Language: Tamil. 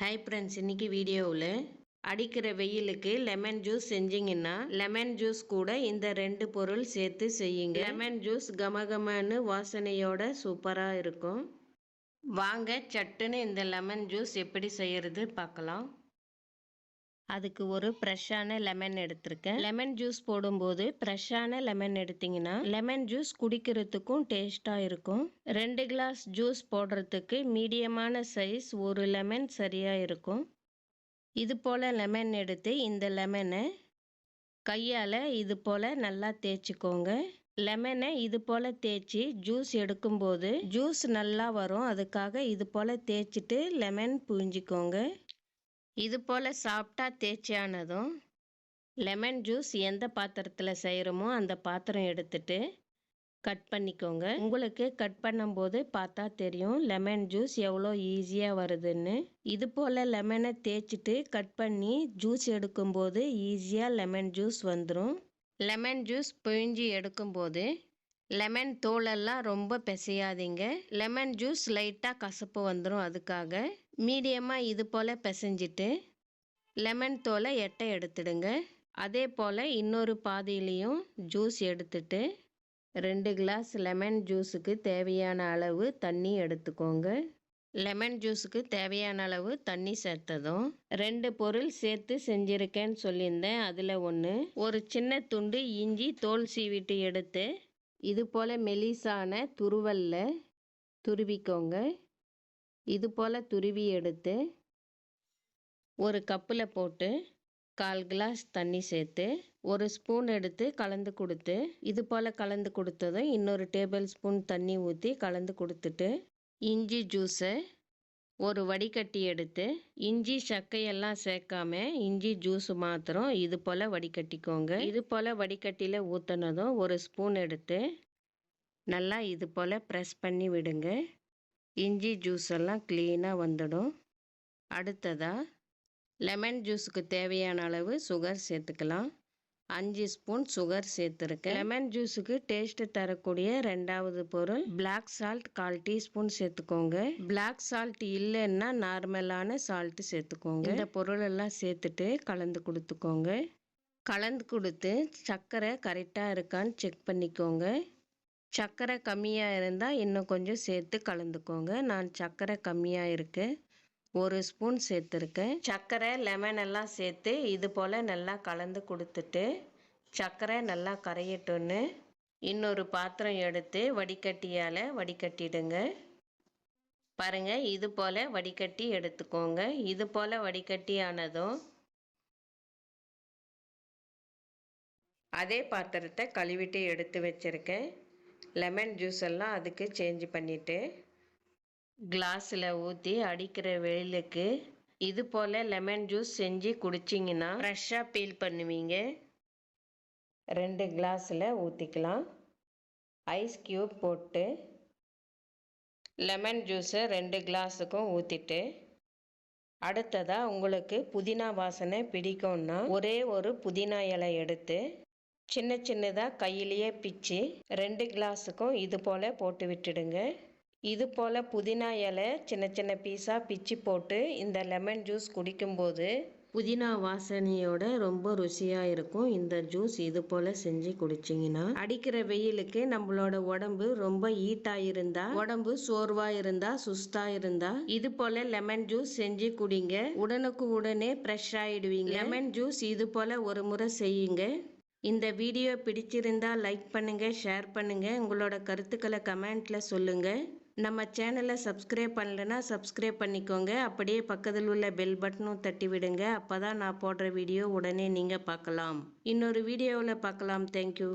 ஹாய் ஃப்ரெண்ட்ஸ் இன்னைக்கு வீடியோவில் அடிக்கிற வெயிலுக்கு லெமன் ஜூஸ் செஞ்சிங்கன்னா லெமன் ஜூஸ் கூட இந்த ரெண்டு பொருள் சேர்த்து செய்யுங்க. லெமன் ஜூஸ் கமகமன்னு வாசனையோட சூப்பராக இருக்கும். வாங்க சட்டுன்னு இந்த லெமன் ஜூஸ் எப்படி செய்கிறது பார்க்கலாம். அதுக்கு ஒரு ஃப்ரெஷ்ஷான லெமன் எடுத்திருக்கேன். லெமன் ஜூஸ் போடும்போது ஃப்ரெஷ்ஷான லெமன் எடுத்தீங்கன்னா லெமன் ஜூஸ் குடிக்கிறதுக்கும் டேஸ்ட்டாக இருக்கும். ரெண்டு கிளாஸ் ஜூஸ் போடுறதுக்கு மீடியமான சைஸ் ஒரு லெமன் சரியாக இருக்கும். இது போல் லெமன் எடுத்து இந்த லெமனை கையால் இது போல் நல்லா தேய்ச்சிக்கோங்க. லெமனை இது போல் தேய்ச்சி ஜூஸ் எடுக்கும்போது ஜூஸ் நல்லா வரும். அதுக்காக இது போல் தேய்ச்சிட்டு லெமன் புழிஞ்சிக்கோங்க. இது போல் சாப்பிட்டா தேய்ச்சியானதும் லெமன் ஜூஸ் எந்த பாத்திரத்தில் செய்கிறோமோ அந்த பாத்திரம் எடுத்துட்டு கட் பண்ணிக்கோங்க. உங்களுக்கு கட் பண்ணும்போது பார்த்தா தெரியும் லெமன் ஜூஸ் எவ்வளோ ஈஸியாக வருதுன்னு. இது போல் லெமனை தேய்ச்சிட்டு கட் பண்ணி ஜூஸ் எடுக்கும்போது ஈஸியாக லெமன் ஜூஸ் வந்துடும் லெமன் ஜூஸ் பிழிஞ்சி எடுக்கும்போது லெமன் தோலெல்லாம் ரொம்ப பிசையாதீங்க. லெமன் ஜூஸ் லைட்டாக கசப்பு வந்துடும் அதுக்காக. மீடியமாக இது போல் பிசைஞ்சிட்டு லெமன் தோலை எட்டை எடுத்துடுங்க. அதே போல் இன்னொரு பாதியிலையும் ஜூஸ் எடுத்துட்டு ரெண்டு கிளாஸ் லெமன் ஜூஸுக்கு தேவையான அளவு தண்ணி எடுத்துக்கோங்க. லெமன் ஜூஸுக்கு தேவையான அளவு தண்ணி சேர்த்ததும் ரெண்டு பொருள் சேர்த்து செஞ்சுருக்கேன்னு சொல்லியிருந்தேன். அதில் ஒன்று ஒரு சின்ன துண்டு இஞ்சி தோல் சீவிட்டு எடுத்து இது போல் மெலிசான துருவலில் துருவிக்கோங்க. இது போல் துருவி எடுத்து ஒரு கப்பில் போட்டு கால் கிளாஸ் தண்ணி சேர்த்து ஒரு ஸ்பூன் எடுத்து கலந்து கொடுத்து இது போல் கலந்து கொடுத்ததும் இன்னொரு டேபிள் ஸ்பூன் தண்ணி ஊற்றி கலந்து கொடுத்துட்டு இஞ்சி ஜூஸை ஒரு வடிகட்டி எடுத்து இஞ்சி சக்கையெல்லாம் சேர்க்காம இஞ்சி ஜூஸ் மாத்திரம் இது போல் வடிகட்டிக்கோங்க. இது போல் வடிகட்டியில் ஊற்றினதும் ஒரு ஸ்பூன் எடுத்து நல்லா இது போல் ப்ரெஸ் பண்ணி விடுங்க. இஞ்சி ஜூஸ் எல்லாம் க்ளீனாக வந்துடும். அடுத்ததாக லெமன் ஜூஸுக்கு தேவையான அளவு சுகர் சேர்த்துக்கலாம். அஞ்சு ஸ்பூன் சுகர் சேர்த்துருக்கேன். லெமன் ஜூஸுக்கு டேஸ்ட்டு தரக்கூடிய ரெண்டாவது பொருள் பிளாக் சால்ட் கால் டீஸ்பூன் சேர்த்துக்கோங்க. பிளாக் சால்ட் இல்லைன்னா நார்மலான சால்ட்டு சேர்த்துக்கோங்க. இந்த பொருள் எல்லாம் சேர்த்துட்டு கலந்து கொடுத்துக்கோங்க. கலந்து கொடுத்து சர்க்கரை கரெக்டாக இருக்கான்னு செக் பண்ணிக்கோங்க. சர்க்கரை கம்மியாக இருந்தால் இன்னும் கொஞ்சம் சேர்த்து கலந்துக்கோங்க. நான் சர்க்கரை கம்மியாக இருக்கு. ஒரு ஸ்பூன் சேர்த்துருக்கேன். சர்க்கரை லெமன் எல்லாம் சேர்த்து இது போல் நல்லா கலந்து கொடுத்துட்டு சர்க்கரை நல்லா கரையட்டுன்னு இன்னொரு பாத்திரம் எடுத்து வடிகட்டியால் வடிகட்டிடுங்க. பாருங்கள் இது போல் வடிகட்டி எடுத்துக்கோங்க. இது போல் வடிகட்டி ஆனதும் அதே பாத்திரத்தை கழுவிட்டு எடுத்து வச்சுருக்கேன். லெமன் ஜூஸ் எல்லாம் அதுக்கு சேஞ்ச் பண்ணிவிட்டு கிளாஸில் ஊற்றி அடிக்கிற வெயிலுக்கு இது போல் லெமன் ஜூஸ் செஞ்சு குடிச்சிங்கன்னா ஃப்ரெஷ்ஷாக பீல் பண்ணுவீங்க. ரெண்டு கிளாஸில் ஊற்றிக்கலாம் ஐஸ் க்யூப் போட்டு லெமன் ஜூஸை ரெண்டு கிளாஸுக்கும் ஊற்றிட்டு அடுத்ததாக உங்களுக்கு புதினா வாசனை பிடிக்கும்னா ஒரே ஒரு புதினா இலை எடுத்து சின்ன சின்னதாக கையிலேயே பிச்சு ரெண்டு கிளாஸுக்கும் இது போல் போட்டு விட்டுடுங்க. இது போல் புதினா இலை சின்ன சின்ன பீஸாக பிச்சு போட்டு இந்த லெமன் ஜூஸ் குடிக்கும்போது புதினா வாசனையோட ரொம்ப ருசியாக இருக்கும். இந்த ஜூஸ் இது போல் செஞ்சு குடிச்சிங்கன்னா அடிக்கிற வெயிலுக்கு நம்மளோட உடம்பு ரொம்ப ஹீட்டாக இருந்தா உடம்பு சோர்வாக இருந்தா சுஸ்தாக இருந்தா இது போல் லெமன் ஜூஸ் செஞ்சு குடிங்க. உடனுக்கு உடனே ஃப்ரெஷ் ஆகிடுவீங்க லெமன் ஜூஸ் இது போல் ஒரு முறை செய்யுங்க. இந்த வீடியோ பிடிச்சிருந்தா லைக் பண்ணுங்கள் ஷேர் பண்ணுங்கள் உங்களோட கருத்துக்களை கமெண்ட்டில் சொல்லுங்கள் நம்ம சேனலை சப்ஸ்கிரைப் பண்ணலைன்னா சப்ஸ்கிரைப் பண்ணிக்கோங்க. அப்படியே பக்கத்தில் உள்ள பெல் பட்டனும் தட்டி விடுங்க. அப்போ தான் நான் போடுற வீடியோ உடனே நீங்கள் பார்க்கலாம். இன்னொரு வீடியோவில் பார்க்கலாம். தேங்க்யூ